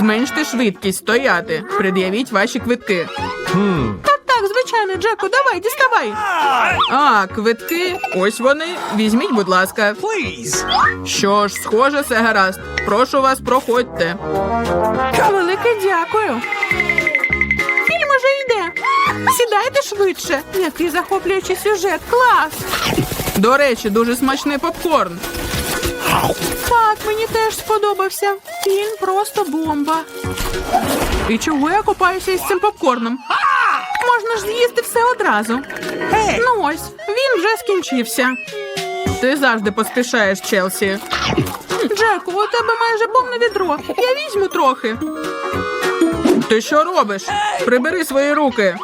Зменште швидкість, стояти. Пред'явіть ваші квитки. Так, так, звичайно, Джеку, давай, діставай. А, квитки. Ось вони. Візьміть, будь ласка. Що ж, схоже, все гаразд. Прошу вас, проходьте. Велике дякую. Фільм уже йде. Сідайте швидше. Який захоплюючий сюжет. Клас. До речі, дуже смачний попкорн. Так, мені теж сподобався. Фільм просто бомба. І чого я купаюся із цим попкорном? Можна ж з'їсти все одразу. Ну ось, він вже скінчився. Ти завжди поспішаєш, Челсі. Джеку, у тебе майже повне відро. Я візьму трохи. Ти що робиш? Прибери свої руки.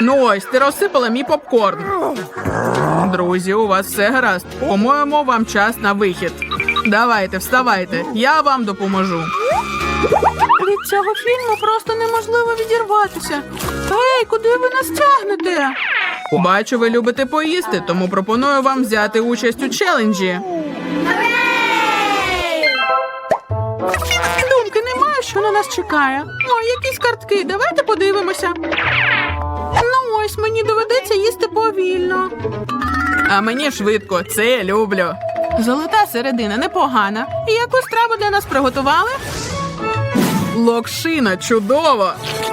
Ну ось, ти розсипала мій попкорн. Друзі, у вас все гаразд. По-моєму, вам час на вихід. Давайте, вставайте, я вам допоможу. Від цього фільму просто неможливо відірватися. Ей, куди ви нас тягнете? Бачу, ви любите поїсти, тому пропоную вам взяти участь у челенджі. Думки немає, що на нас чекає. О, якісь картки, давайте подивимося. Ну ось мені доведеться їсти повільно. А мені швидко, це я люблю. Золота середина непогана. І яку страву для нас приготували? Локшина чудово.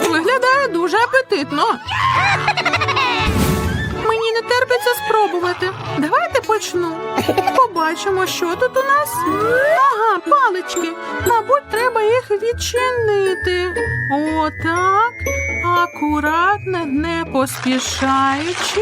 Виглядає дуже апетитно. Мені не терпиться спробувати. Давайте почну. Побачимо, що тут у нас. Ага, палички. Мабуть, треба їх відчинити. Отак. Акуратно, не поспішаючи.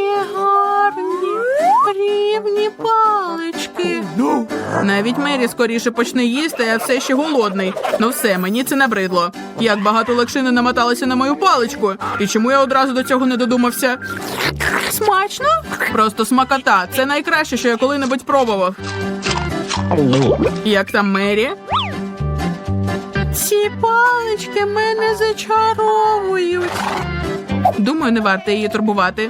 рівні палички. Навіть Мері скоріше почне їсти, а я все ще голодний. Ну все, мені це набридло. Як багато локшини намоталося на мою паличку. І чому я одразу до цього не додумався? Смачно? Просто смакота. Це найкраще, що я коли-небудь пробував. Як там Мері? Ці палички мене зачаровують. Думаю, не варто її турбувати.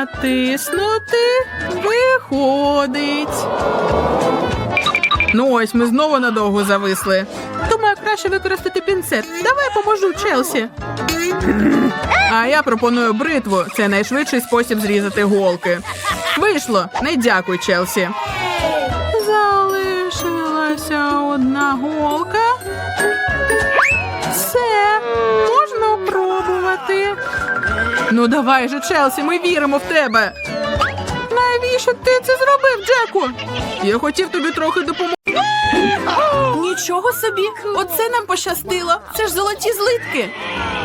Натиснути. Виходить. Ну ось ми знову надовго зависли. Думаю, краще використати пінцет. Давай поможу, Челсі. А я пропоную бритву. Це найшвидший спосіб зрізати голки. Вийшло. Не дякуй, Челсі. Залишилася одна голка. Все, можна пробувати. Ну давай же, Челсі, ми віримо в тебе. Навіщо ти це зробив, Джеку? Я хотів тобі трохи допомогти. Нічого собі, оце нам пощастило. Це ж золоті злитки.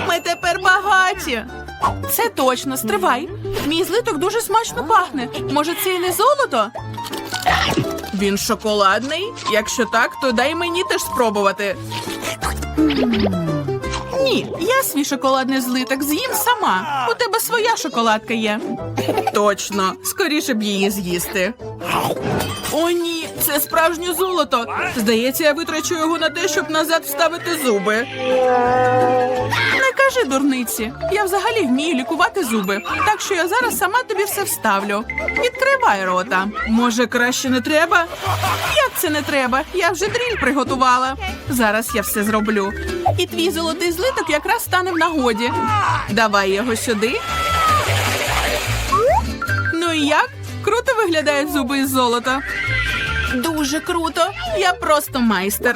Ми тепер багаті. Це точно, стривай. Мій злиток дуже смачно пахне. Може, це і не золото? Він шоколадний. Якщо так, то дай мені теж спробувати. Ні, я свій шоколадний злиток з'їм сама. У тебе своя шоколадка є. Точно, скоріше б її з'їсти. О, ні, це справжнє золото. Здається, я витрачу його на те, щоб назад вставити зуби. Кажи дурниці. Я взагалі вмію лікувати зуби, так що я зараз сама тобі все вставлю. Відкривай рота. Може, краще не треба? Як це не треба? Я вже дріль приготувала. Зараз я все зроблю. І твій золотий злиток якраз стане в нагоді. Давай його сюди. Ну і як? Круто виглядають зуби із золота. Дуже круто. Я просто майстер.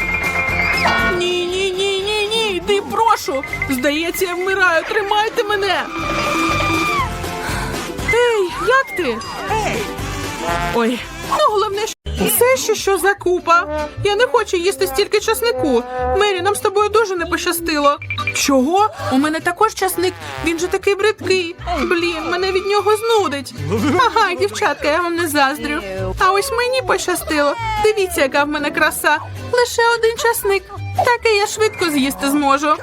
Йди, прошу. Здається, я вмираю. Тримайте мене. Ей, як ти? Ой, ну головне, що це ще що за купа. Я не хочу їсти стільки часнику. Мері, нам з тобою дуже не пощастило. Чого? У мене також часник. Він же такий бридкий. Блін, мене від нього знудить. Ага, дівчатка, я вам не заздрю. А ось мені пощастило. Дивіться, яка в мене краса. Лише один часник. Такий я швидко з'їсти зможу.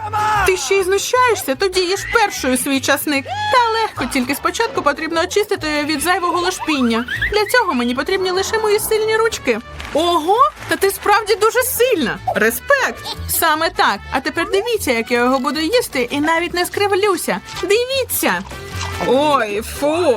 Ти ще й знущаєшся, тоді їж першою свій часник. Та легко, тільки спочатку потрібно очистити від зайвого лошпіння. Для цього мені потрібні лише мої сильні ручки. Ого, та ти справді дуже сильна. Респект! Саме так. А тепер дивіться, як я його буду їсти, і навіть не скривлюся. Дивіться. Ой, фу.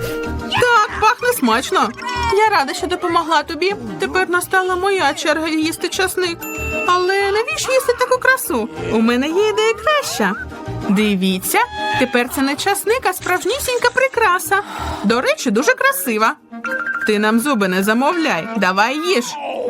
Так, пахне смачно. Я рада, що допомогла тобі. Тепер настала моя черга їсти часник. Але навіщо їсти таку красу? У мене є ідея краща. Дивіться, тепер це не часник, а справжнісінька прикраса. До речі, дуже красива. Ти нам зуби не замовляй, давай їж.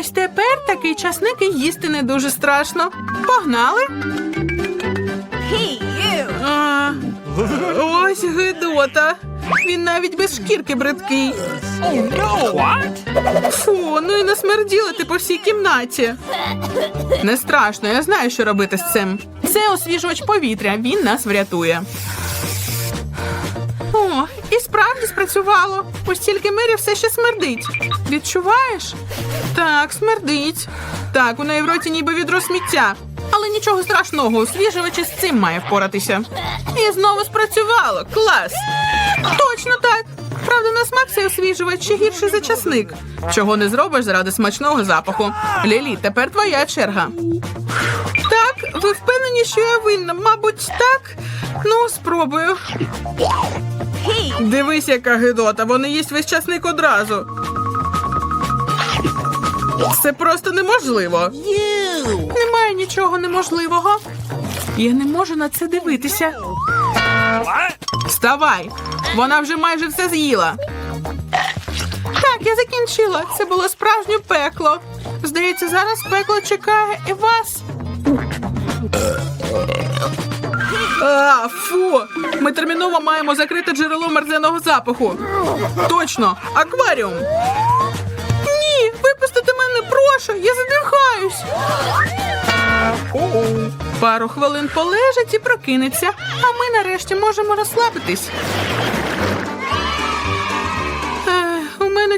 Ось тепер такий часник і їсти не дуже страшно. Погнали. А, ось гидота. Він навіть без шкірки бридкий. Фу, ну і насмерділи ти по всій кімнаті. Не страшно, я знаю, що робити з цим. Це освіжувач повітря, він нас врятує. Справді спрацювало. Ось тільки Мері все ще смердить. Відчуваєш? Так, смердить. Так, у неї в роті ніби відро сміття. Але нічого страшного, освіжувач із цим має впоратися. І знову спрацювало. Клас! Точно так. Правда, на смак цей освіжувач ще гірший за часник. Чого не зробиш заради смачного запаху. Лілі, тепер твоя черга. Так, ви впевнені, що я винна? Мабуть, так. Ну, спробую. Дивись, яка гидота, вони їсть весь часник одразу. Це просто неможливо. Немає нічого неможливого. Я не можу на це дивитися. Вставай! Вона вже майже все з'їла. Так, я закінчила. Це було справжнє пекло. Здається, зараз пекло чекає і вас. А, фу! Ми терміново маємо закрити джерело мерзеного запаху. Точно, акваріум. Ні, випустите мене, прошу, я задихаюсь. Пару хвилин полежить і прокинеться, а ми нарешті можемо розслабитись.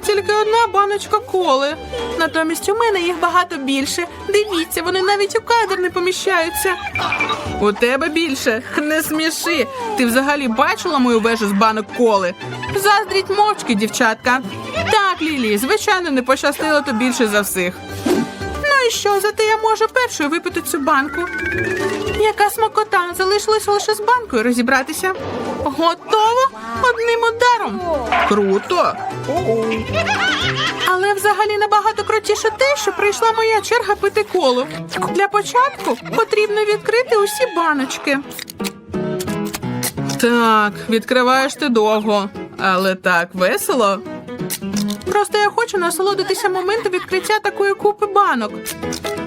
Тільки одна баночка коли. Натомість у мене їх багато більше. Дивіться, вони навіть у кадр не поміщаються. У тебе більше. Не сміши. Ти взагалі бачила мою вежу з банок коли? Заздріть мовчки, дівчатка. Так, Лілі, звичайно, не пощастило то більше за всіх. Ну і що, зате я можу першою випити цю банку. Яка смакота, залишилося лише з банкою розібратися. Готово одним ударом. Круто. Але взагалі набагато крутіше те, що прийшла моя черга пити колу. Для початку потрібно відкрити усі баночки. Так, відкриваєш ти довго, але так весело. Просто я хочу насолодитися моментом відкриття такої купи банок.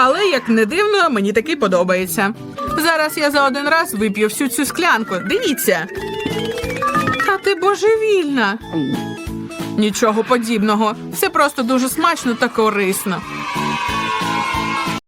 Але як не дивно, мені таки подобається. Зараз я за один раз вип'ю всю цю склянку. Дивіться. Та ти божевільна. Нічого подібного. Це просто дуже смачно та корисно.